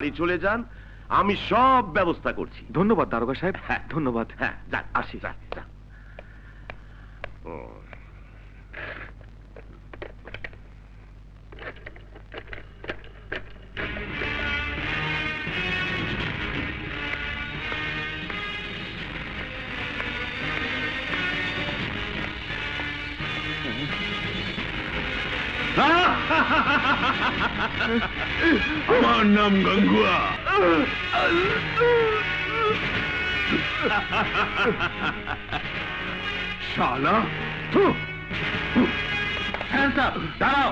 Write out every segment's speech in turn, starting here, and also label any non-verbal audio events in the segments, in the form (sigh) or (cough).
বাড়ি চলে যান আমি সব ব্যবস্থা করছি ধন্যবাদ দারোগা সাহেব হ্যাঁ। ধন্যবাদ হ্যাঁ যান আসি। যান, যান। ও, (laughs) আমার নাম গঙ্গুয়া। শালা হ্যাঁ দাঁড়াও।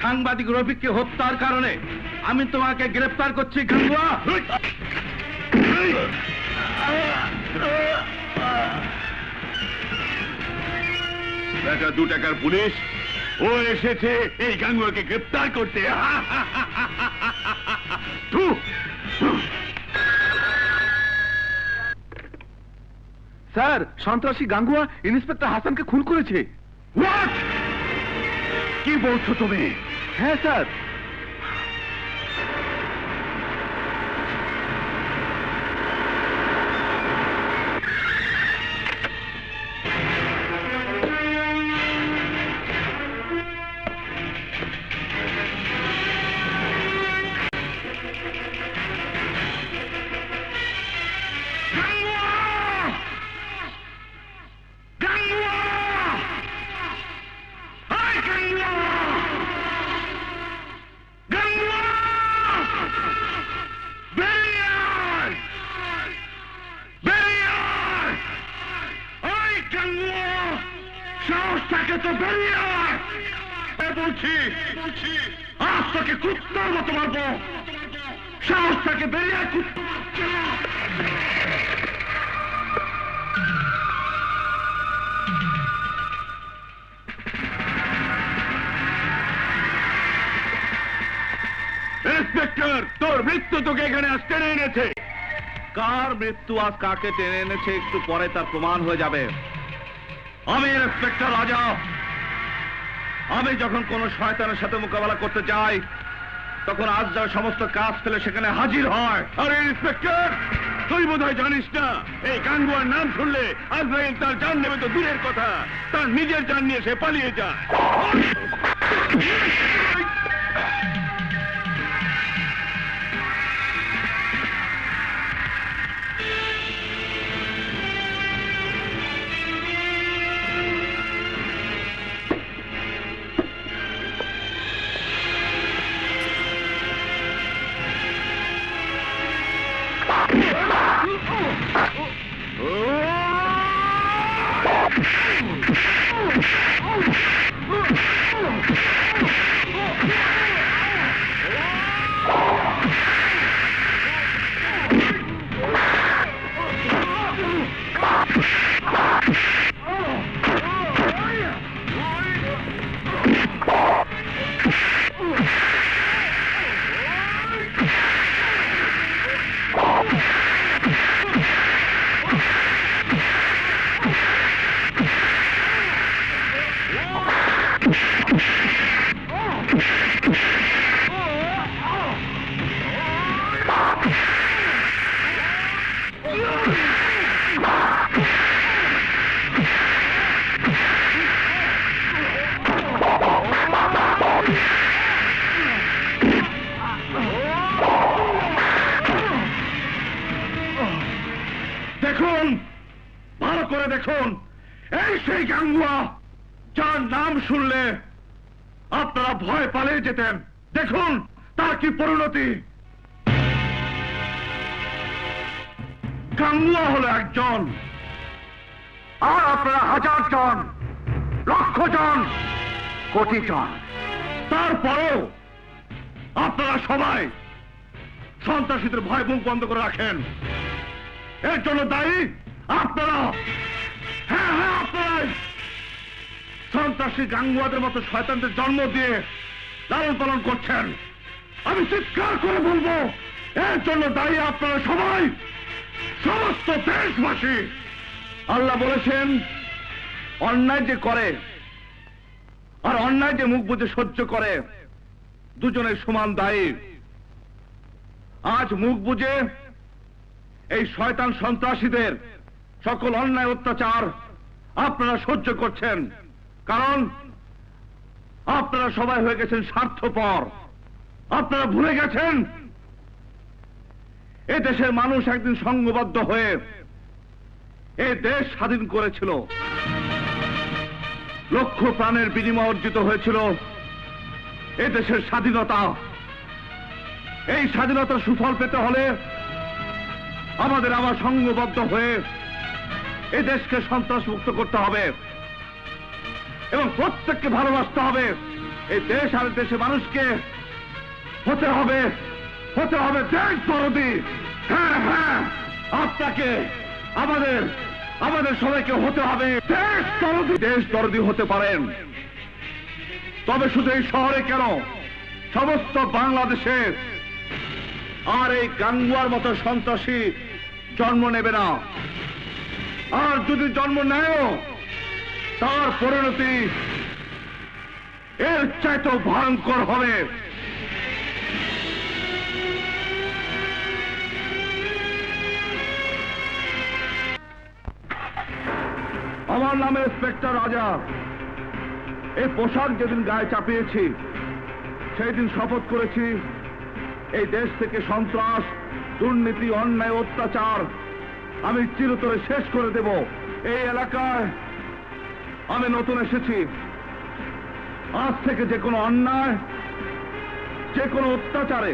সাংবাদিক রফিককে হত্যার কারণে আমি তোমাকে গ্রেফতার করছি, গাঙ্গুয়া। দু টাকার পুলিশ। ও এসেছে, এই গাঙ্গুয়াকে গ্রেপ্তার করতে। স্যার সন্ত্রাসী গাঙ্গুয়া ইন্সপেক্টর হাসানকে খুন করেছে। কি বলছো তুমি? হ্যাঁ স্যার। বলছি আজ তোকে কুত্তার মতো মারবো। সাহসটাকে বেরিয়ে কুত্তা ইন্সপেক্টর, তোর মৃত্যু তোকে এখানে আজ টেনে এনেছে। কার মৃত্যু আজ কাকে টেনে এনেছে একটু পরে তার প্রমাণ হয়ে যাবে। আমি ইন্সপেক্টর রাজা। আমি যখন কোন শয়তানের সাথে মোকাবেলা করতে যাই, তখন আজ যার সমস্ত কাজ ফেলে সেখানে হাজির হয়। আরে, ইন্সপেক্টর, তুই বোধ হয় জানিস না? এই গাঙ্গুয়ার নাম শুনলে আজরাইল তার জান নেবে তো দূরের কথা। তার নিজের জান নিয়ে সে পালিয়ে যায়। দেখুন, ভালো করে দেখুন। এই সেই গাঙ্গুয়া, যার নাম শুনলে আপনারা ভয় পালিয়ে যেতেন। দেখুন, তার কি পরিণতি। গাঙ্গুয়া হলো একজন আর আপনারা হাজার জন, লক্ষ জন, কোটি জন। তারপরেও আপনারা সবাই সন্ত্রাসীদের ভয় মুখ বন্ধ করে রাখেন। এর জন্য দায়ী আপনারা হ্যাঁ হ্যাঁ আপনারাই। সন্ত্রাসী গাঙ্গুয়াদের মতো শয়তানদের জন্ম দিয়ে লালন পালন করছেন। আমি চিৎকার করে বলব, এর জন্য দায়ী আপনারা সবাই, সমস্ত দেশবাসী। আল্লাহ বলেছেন, অন্যায় যে করে আর অন্যায় যে মুখ বুঝে সহ্য করে দুজনের সমান দায়ী। আজ মুখ বুজে এই শয়তান সন্ত্রাসীদের সকল অন্যায় অত্যাচার আপনারা সহ্য করছেন। কারণ আপনারা সবাই হয়ে গেছেন স্বার্থপর। আপনারা ভুলে গেছেন? এ দেশের মানুষ একদিন সংঘবদ্ধ হয়ে এ দেশ স্বাধীন করেছিল। লক্ষ প্রাণের বিনিময় অর্জিত হয়েছিল এ দেশের স্বাধীনতা। এই স্বাধীনতার সুফল পেতে হলে আমাদের আবার সংঘবদ্ধ হয়ে এই দেশকে সন্ত্রাস মুক্ত করতে হবে এবং প্রত্যেককে ভালোবাসতে হবে। এই দেশ আর দেশের মানুষকে হতে হবে হতে হবে দেশ দরদি। হ্যাঁ হ্যাঁ আপনাকে, আমাদের আমাদের সবাইকে হতে হবে দেশ দরদি। দেশ দরদি হতে পারেন। তবে শুধু এই শহরে কেন? সমস্ত বাংলাদেশের আর এই গাঙ্গুয়ার মতো সন্ত্রাসী জন্ম নেবে না। আর যদি জন্ম নেয়ও, তার পরিণতি এর চাইতেও ভয়ঙ্কর হবে। আমার নামে ইন্সপেক্টর রাজা। এই পোশাক যেদিন গায়ে চাপিয়েছি সেই দিন শপথ করেছি, এই দেশ থেকে সন্ত্রাস, দুর্নীতি, অন্যায়, অত্যাচার আমি চিরতরে শেষ করে দেব। এই এলাকায় আমি নতুন এসেছি। আজ থেকে যে কোনো অন্যায়, যে কোনো অত্যাচারে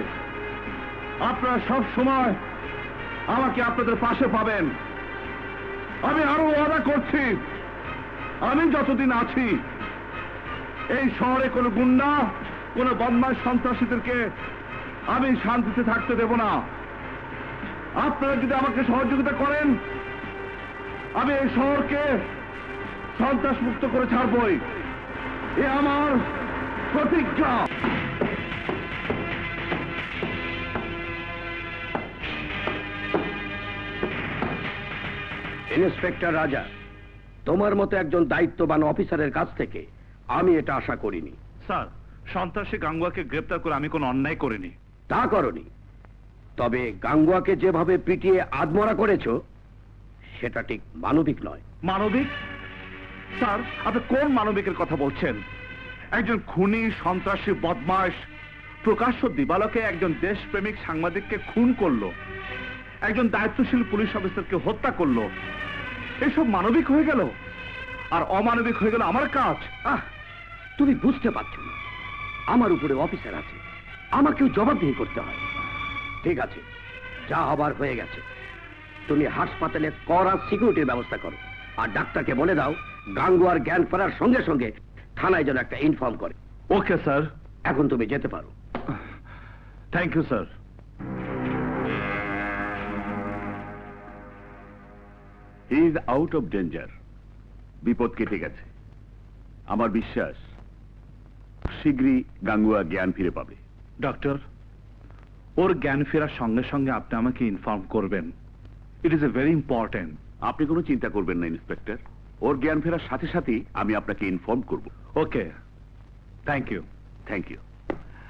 আপনারা সব সময় আমাকে আপনাদের পাশে পাবেন। আমি আরও ওয়াদা করছি। আমি যতদিন আছি, এই শহরে কোনো গুন্ডা, কোনো বদমাস সন্ত্রাসীদেরকে আমি শান্তিতে থাকতে দেব না। আপনারা যদি আমাকে সহযোগিতা করেন, আমি এই শহরকে সন্ত্রাস মুক্ত করে ছাড়বই। এ আমার প্রতিজ্ঞা। ইন্সপেক্টর রাজা তোমার মতো একজন দায়িত্ববান অফিসারের কাছ থেকে আমি এটা আশা করিনি। স্যার সন্ত্রাসী গাঙ্গুয়াকে গ্রেপ্তার করে আমি কোনো অন্যায় করিনি। তা করনি। তবে গাঙ্গুয়াকে যেভাবে পিটিয়ে আদমরা করেছ সেটা ঠিক মানবিক নয়। মানবিক? স্যার আপনি কোন মানবিকের কথা বলছেন? একজন খুনি সন্ত্রাসী বদমাস প্রকাশ্য দিবালকে একজন দেশপ্রেমিক সাংবাদিককে খুন করল। একজন দায়িত্বশীল পুলিশ অফিসারকে হত্যা করল। এসব মানবিক হয়ে গেল। আর অমানবিক হয়ে গেল আমার কাজ। আহ তুমি বুঝতে পারছ না। আমার উপরে অফিসার আছে। আমাকেও জবাবদিহি করতে হয়। ঠিক আছে যা হবার হয়ে গেছে। তুমি হাসপাতালে কর আর সিকিউরিটির ব্যবস্থা করো। আর ডাক্তারকে বলে দাও গাঙ্গুয়ার জ্ঞান ফেরার সঙ্গে সঙ্গে থানায় যেন একটা ইনফর্ম করে। Okay sir. এখন তুমি যেতে পারো। Thank you sir he is out of danger বিপদ কেটে গেছে। আমার বিশ্বাস শীঘ্রই গাঙ্গুয়া জ্ঞান ফিরে পাবে। ডক্টর ওর জ্ঞান ফেরার সঙ্গে সঙ্গে আপনি আমাকে ইনফর্ম করবেন। It is a very important আপনি কোনো চিন্তা করবেন না ইন্সপেক্টর। ওর জ্ঞান ফেরার সাথে সাথেই আমি আপনাকে ইনফর্ম করব। Okay thank you thank you